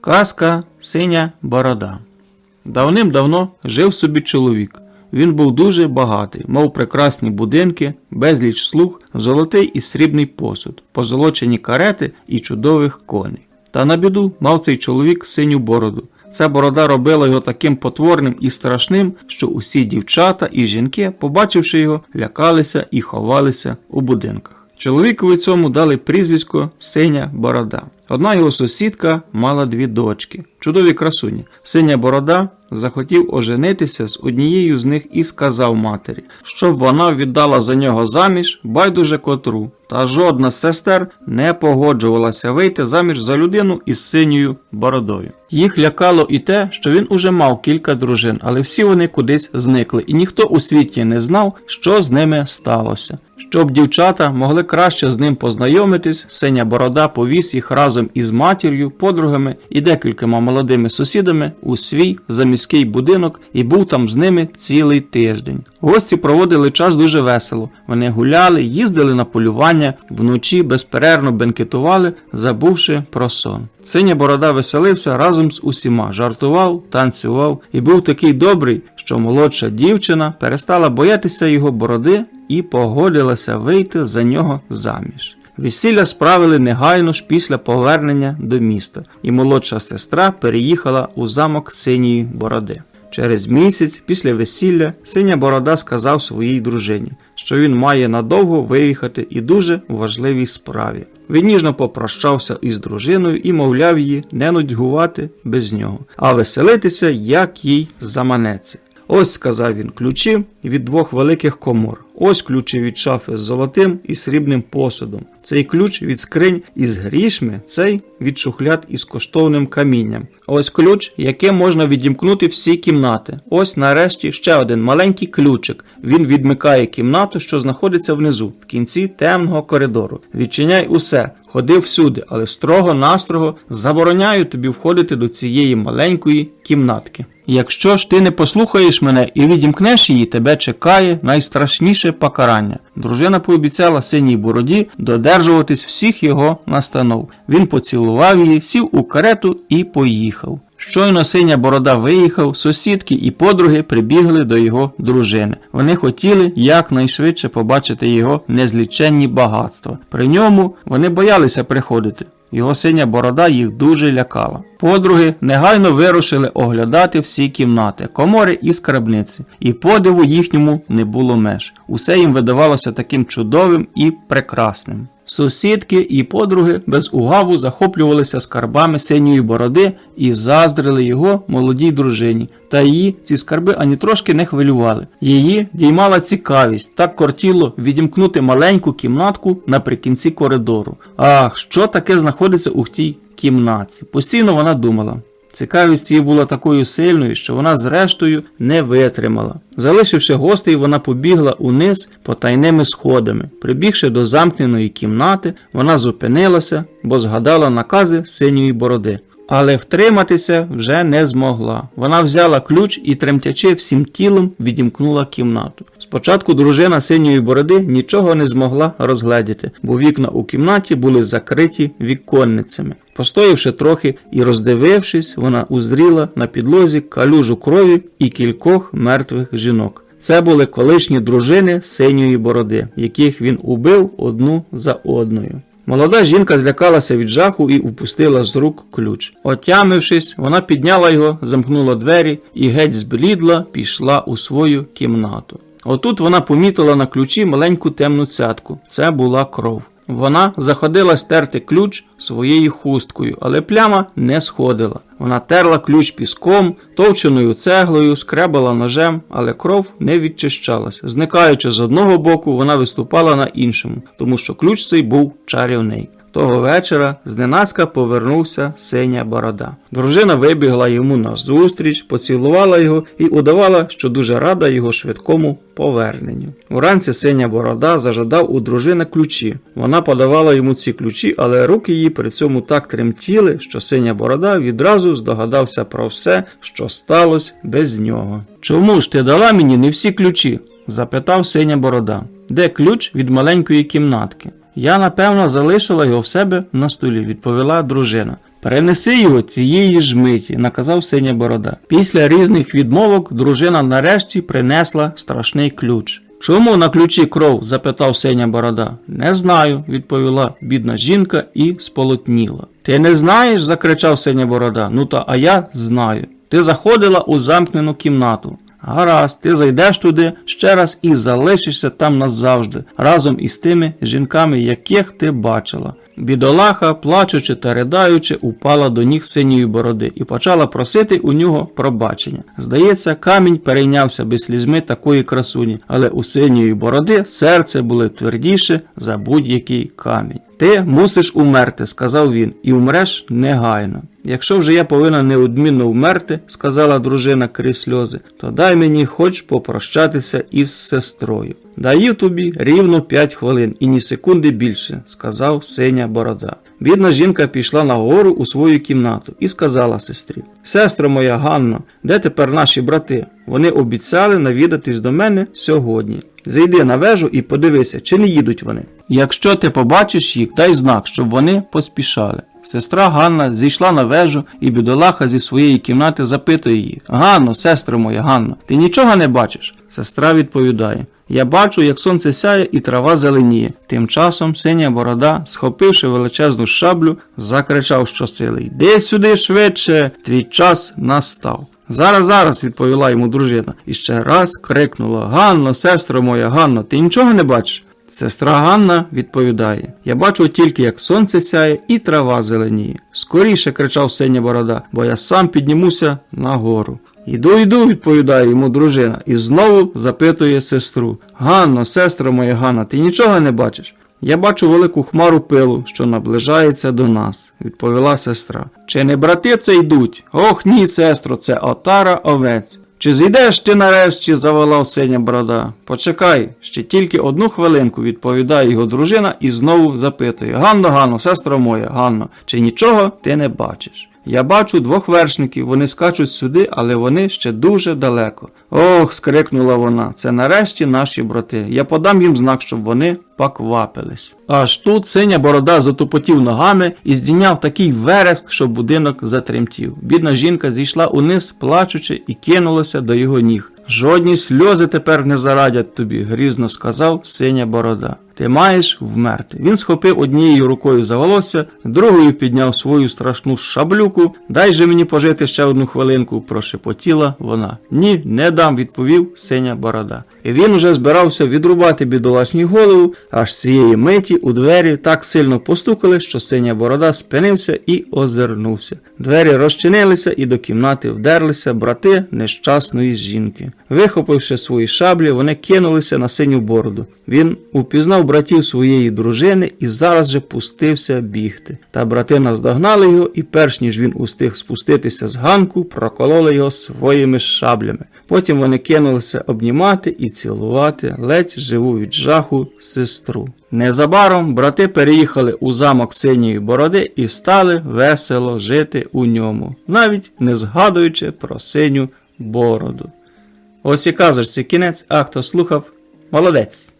Казка Синя Борода. Давним-давно жив собі чоловік. Він був дуже багатий, мав прекрасні будинки, безліч слуг, золотий і срібний посуд, позолочені карети і чудових коней. Та на біду мав цей чоловік синю бороду. Ця борода робила його таким потворним і страшним, що усі дівчата і жінки, побачивши його, лякалися і ховалися у будинках. Чоловікові цьому дали прізвисько Синя Борода. Одна його сусідка мала дві дочки, чудові красуні. Синя Борода захотів оженитися з однією з них і сказав матері, щоб вона віддала за нього заміж байдуже котру. Та жодна з сестер не погоджувалася вийти заміж за людину із синьою бородою. Їх лякало і те, що він уже мав кілька дружин, але всі вони кудись зникли, і ніхто у світі не знав, що з ними сталося. Щоб дівчата могли краще з ним познайомитись, синя борода повіз їх разом із матір'ю, подругами і декількома молодими сусідами у свій заміський будинок і був там з ними цілий тиждень. Гості проводили час дуже весело. Вони гуляли, їздили на полювання, вночі безперервно бенкетували, забувши про сон. Синя борода веселився разом з усіма, жартував, танцював і був такий добрий, що молодша дівчина перестала боятися його бороди і погодилася вийти за нього заміж. Весілля справили негайно ж після повернення до міста, і молодша сестра переїхала у замок синьої бороди. Через місяць після весілля синя борода сказав своїй дружині, що він має надовго виїхати і дуже важливій справі. Він ніжно попрощався із дружиною і мовляв її не нудьгувати без нього, а веселитися, як їй заманеться. Ось сказав він ключі від двох великих комор. Ось ключі від шафи з золотим і срібним посудом. Цей ключ від скринь із грішми, цей від шухляд із коштовним камінням. Ось ключ, яким можна відімкнути всі кімнати. Ось нарешті ще один маленький ключик. Він відмикає кімнату, що знаходиться внизу, в кінці темного коридору. Відчиняй усе, ходи всюди, але строго-настрого забороняю тобі входити до цієї маленької кімнатки. Якщо ж ти не послухаєш мене і відімкнеш її, тебе чекає найстрашніше покарання. Дружина пообіцяла синій бороді додержуватись всіх його настанов. Він поцілував її, сів у карету і поїхав. Щойно синя борода виїхав, сусідки і подруги прибігли до його дружини. Вони хотіли якнайшвидше побачити його незліченні багатства. При ньому вони боялися приходити. Його синя борода їх дуже лякала. Подруги негайно вирушили оглядати всі кімнати, комори і скарбниці, і подиву їхньому не було меж. Усе їм видавалося таким чудовим і прекрасним. Сусідки і подруги без угаву захоплювалися скарбами синьої бороди і заздрили його молодій дружині. Та її ці скарби ані трошки не хвилювали. Її діймала цікавість, так кортіло відімкнути маленьку кімнатку наприкінці коридору. Ах, що таке знаходиться у тій кімнатці? Постійно вона думала. Цікавість її була такою сильною, що вона зрештою не витримала. Залишивши гостей, вона побігла униз потайними сходами. Прибігши до замкненої кімнати, вона зупинилася, бо згадала накази синьої бороди. Але втриматися вже не змогла. Вона взяла ключ і, тремтячи всім тілом, відімкнула кімнату. Спочатку дружина синьої бороди нічого не змогла розгледіти, бо вікна у кімнаті були закриті віконницями. Постоявши трохи і роздивившись, вона узріла на підлозі калюжу крові і кількох мертвих жінок. Це були колишні дружини синьої бороди, яких він убив одну за одною. Молода жінка злякалася від жаху і упустила з рук ключ. Отямившись, вона підняла його, замкнула двері і геть зблідла пішла у свою кімнату. Отут вона помітила на ключі маленьку темну цятку. Це була кров. Вона заходила стерти ключ своєю хусткою, але пляма не сходила. Вона терла ключ піском, товченою цеглою, скребала ножем, але кров не відчищалась. Зникаючи з одного боку, вона виступала на іншому, тому що ключ цей був чарівний. Того вечора зненацька повернувся синя борода. Дружина вибігла йому назустріч, поцілувала його і удавала, що дуже рада його швидкому поверненню. Уранці синя борода зажадав у дружини ключі. Вона подавала йому ці ключі, але руки її при цьому так тремтіли, що синя борода відразу здогадався про все, що сталося без нього. Чому ж ти дала мені не всі ключі? запитав синя борода. Де ключ від маленької кімнатки? Я, напевно, залишила його в себе на столі, відповіла дружина. Перенеси його цієї ж миті, наказав синя борода. Після різних відмовок дружина нарешті принесла страшний ключ. Чому на ключі кров? запитав синя борода. Не знаю, відповіла бідна жінка і сполотніла. Ти не знаєш? закричав синя борода. Ну та а я знаю. Ти заходила у замкнену кімнату. Гаразд, ти зайдеш туди ще раз і залишишся там назавжди, разом із тими жінками, яких ти бачила. Бідолаха, плачучи та ридаючи, упала до ніг синьої бороди і почала просити у нього пробачення. Здається, камінь перейнявся без слізьми такої красуні, але у синьої бороди серце було твердіше за будь-який камінь. Ти мусиш умерти, сказав він, і умреш негайно. Якщо вже я повинна неодмінно вмерти, сказала дружина крізь сльози, то дай мені хоч попрощатися із сестрою. Даю тобі рівно п'ять хвилин і ні секунди більше, сказав синя борода. Бідна жінка пішла нагору у свою кімнату і сказала сестрі: Сестро моя Ганно, де тепер наші брати? Вони обіцяли навідатись до мене сьогодні. Зайди на вежу і подивися, чи не їдуть вони. Якщо ти побачиш їх, дай знак, щоб вони поспішали. Сестра Ганна зійшла на вежу, і бідолаха зі своєї кімнати запитує її: Ганно, сестро моя Ганно, ти нічого не бачиш? Сестра відповідає: Я бачу, як сонце сяє і трава зеленіє. Тим часом синя борода, схопивши величезну шаблю, закричав щосили: Йди сюди швидше, твій час настав. Зараз, зараз, відповіла йому дружина, і ще раз крикнула: Ганно, сестро моя, Ганно, ти нічого не бачиш? Сестра Ганна відповідає: Я бачу тільки, як сонце сяє і трава зеленіє. Скоріше кричав синя борода, бо я сам піднімуся нагору. Іду, йду, відповідає йому дружина, і знову запитує сестру: Ганно, сестро моя Ганна, ти нічого не бачиш? Я бачу велику хмару пилу, що наближається до нас, відповіла сестра. Чи не брати це йдуть? Ох ні, сестро, це отара овець. Чи зійдеш ти нарешті? заволав синя борода. Почекай, ще тільки одну хвилинку, відповідає його дружина і знову запитує Ганно, Ганно, сестро моя, Ганно, чи нічого ти не бачиш? Я бачу двох вершників, вони скачуть сюди, але вони ще дуже далеко. Ох, скрикнула вона, це нарешті наші брати. Я подам їм знак, щоб вони поквапились. Аж тут синя борода затупотів ногами і здійняв такий вереск, що будинок затремтів. Бідна жінка зійшла униз, плачучи, і кинулася до його ніг. Жодні сльози тепер не зарадять тобі, грізно сказав синя борода. Ти маєш вмерти. Він схопив однією рукою за волосся, другою підняв свою страшну шаблюку. Дай же мені пожити ще одну хвилинку, прошепотіла вона. Ні, не дам, відповів синя борода. І він уже збирався відрубати бідолашній голову, аж цієї миті у двері так сильно постукали, що синя борода спинився і озирнувся. Двері розчинилися і до кімнати вдерлися брати нещасної жінки. Вихопивши свої шаблі, вони кинулися на синю бороду. Він упізнав братів своєї дружини і зараз же пустився бігти. Та брати наздогнали його, і перш ніж він устиг спуститися з ганку, прокололи його своїми шаблями. Потім вони кинулися обнімати і цілувати ледь живу від жаху сестру. Незабаром брати переїхали у замок синьої бороди і стали весело жити у ньому, навіть не згадуючи про синю бороду. Ось і казочці кінець, а хто слухав, молодець.